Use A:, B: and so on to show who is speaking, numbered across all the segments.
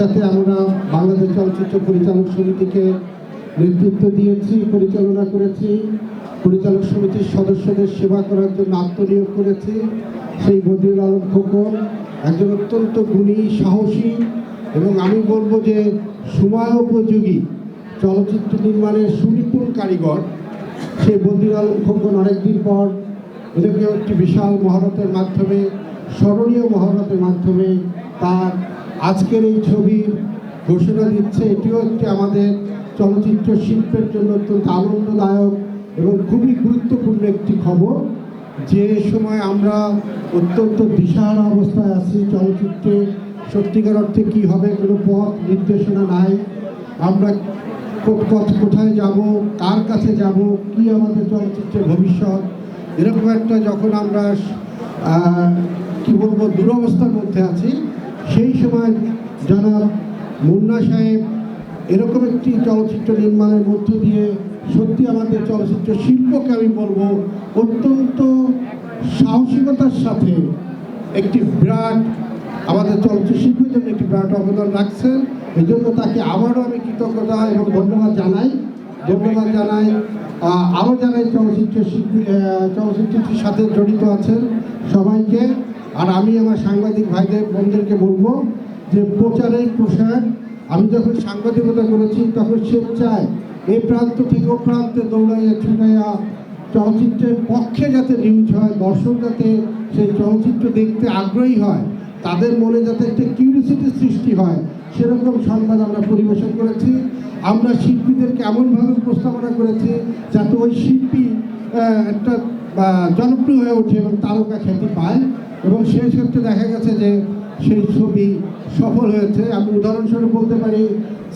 A: একসাথে আমরা বাংলাদেশ চলচ্চিত্র পরিচালক সমিতিকে নেতৃত্ব দিয়েছি, পরিচালনা করেছি। পরিচালক সমিতির সদস্যদের সেবা করার জন্য আত্মনিয়োগ করেছি। সেই বদিউল আলম খোকন একজন অত্যন্ত গুণী, সাহসী এবং আমি বলব যে সময় উপযোগী চলচ্চিত্র নির্মাণের সুনিপুণ কারিগর। সেই বদিউল আলম খোকন অনেকদিন পর এটাকে একটি বিশাল মহারতের মাধ্যমে, স্মরণীয় মহারতের মাধ্যমে তার আজকের এই ছবির ঘোষণা দিচ্ছে, এটিও একটি আমাদের চলচ্চিত্র শিল্পের জন্য অত্যন্ত আনন্দদায়ক এবং খুবই গুরুত্বপূর্ণ একটি খবর। যে সময় আমরা অত্যন্ত দিশাহারা অবস্থায় আছি চলচ্চিত্রে, সত্যিকার অর্থে কী হবে কোনো পথ নির্দেশনা নাই। আমরা কো- কোথায় যাব, কার কাছে যাব, কি আমাদের চলচ্চিত্রের ভবিষ্যৎ? এরকম একটা যখন আমরা কি বলব, দুরবস্থার মধ্যে আছি সেই সময় জনাব মুন্না সাহেব এরকম একটি চলচ্চিত্র নির্মাণের মধ্য দিয়ে সত্যি আমাদের চলচ্চিত্র শিল্পকে আমি বলব, অত্যন্ত সাহসিকতার সাথে একটি বিরাট আমাদের চলচ্চিত্র শিল্পের জন্য একটি বিরাট অবদান রাখছেন। এই জন্য তাকে আবারও আমি কৃতজ্ঞতা এবং ধন্যবাদ জানাই। ধন্যবাদ জানাই আরও জানাই চলচ্চিত্র শিল্পী চলচ্চিত্রটির সাথে জড়িত আছেন সবাইকে। আর আমি আমার সাংবাদিক ভাইদের, বোনদেরকে বলব যে প্রচারের প্রসার, আমি যখন সাংবাদিকতা করেছি, তখন স্বেচ্ছায় এই প্রান্ত থেকে ও প্রান্তে দৌড়াইয়া, ছুটাইয়া চলচ্চিত্রের পক্ষে যাতে নিউজ হয়, দর্শক যাতে সেই চলচ্চিত্র দেখতে আগ্রহী হয়, তাদের মনে যাতে একটা কিউরিসিটির সৃষ্টি হয়, সেরকম সংবাদ আমরা পরিবেশন করেছি। আমরা শিল্পীদেরকে এমনভাবে উপস্থাপনা করেছি যাতে ওই শিল্পী একটা জনপ্রিয় হয়ে ওঠে এবং তারকা খ্যাতি পায়। এবং সেই ক্ষেত্রে দেখা গেছে যে সেই ছবি সফল হয়েছে। আমি উদাহরণস্বরূপ বলতে পারি,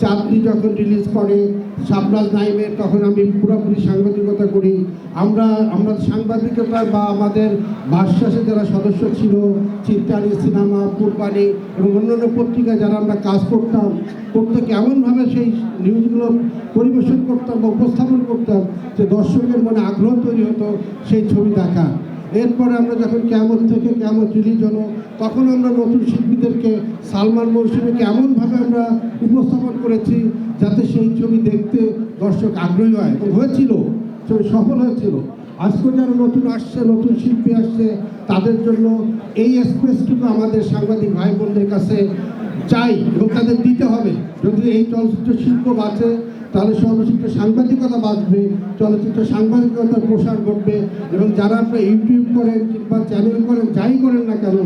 A: চাঁদনি যখন রিলিজ করে, শাবনাজ নাইমের তখন আমি পুরোপুরি সাংবাদিকতা করি। আমরা আমরা সাংবাদিকতা বা আমাদের বাসশ্বাসে যারা সদস্য ছিল চিত্তানি সিনেমা পূর্বাণী এবং অন্যান্য পত্রিকায় যারা আমরা কাজ করতাম, প্রত্যেকে এমনভাবে সেই নিউজগুলো পরিবেশন করতাম বা উপস্থাপন করতাম যে দর্শকের মনে আগ্রহ তৈরি হতো সেই ছবি দেখা। এরপরে আমরা যখন কেমন থেকে কেমন রিলিজ হলো, তখন আমরা নতুন শিল্পীদেরকে সালমান মৌসুমীকে এমনভাবে আমরা উপস্থাপন করেছি যাতে সেই ছবি দেখতে দর্শক আগ্রহী হয় হয়েছিল, ছবি সফল হয়েছিল। আজকে যারা নতুন আসছে, নতুন শিল্পী আসছে, তাদের জন্য এই স্পেসটুকু আমাদের সাংবাদিক ভাই বোনদের কাছে চাই এবং তাদের দিতে হবে। যদি এই চলচ্চিত্র শিল্প বাঁচে তাহলে চলচ্চিত্র সাংবাদিকতা বাঁচবে, চলচ্চিত্র সাংবাদিকতার প্রসার ঘটবে এবং যারা আপনারা ইউটিউব করেন কিংবা চ্যানেল করেন, যাই করেন না কেন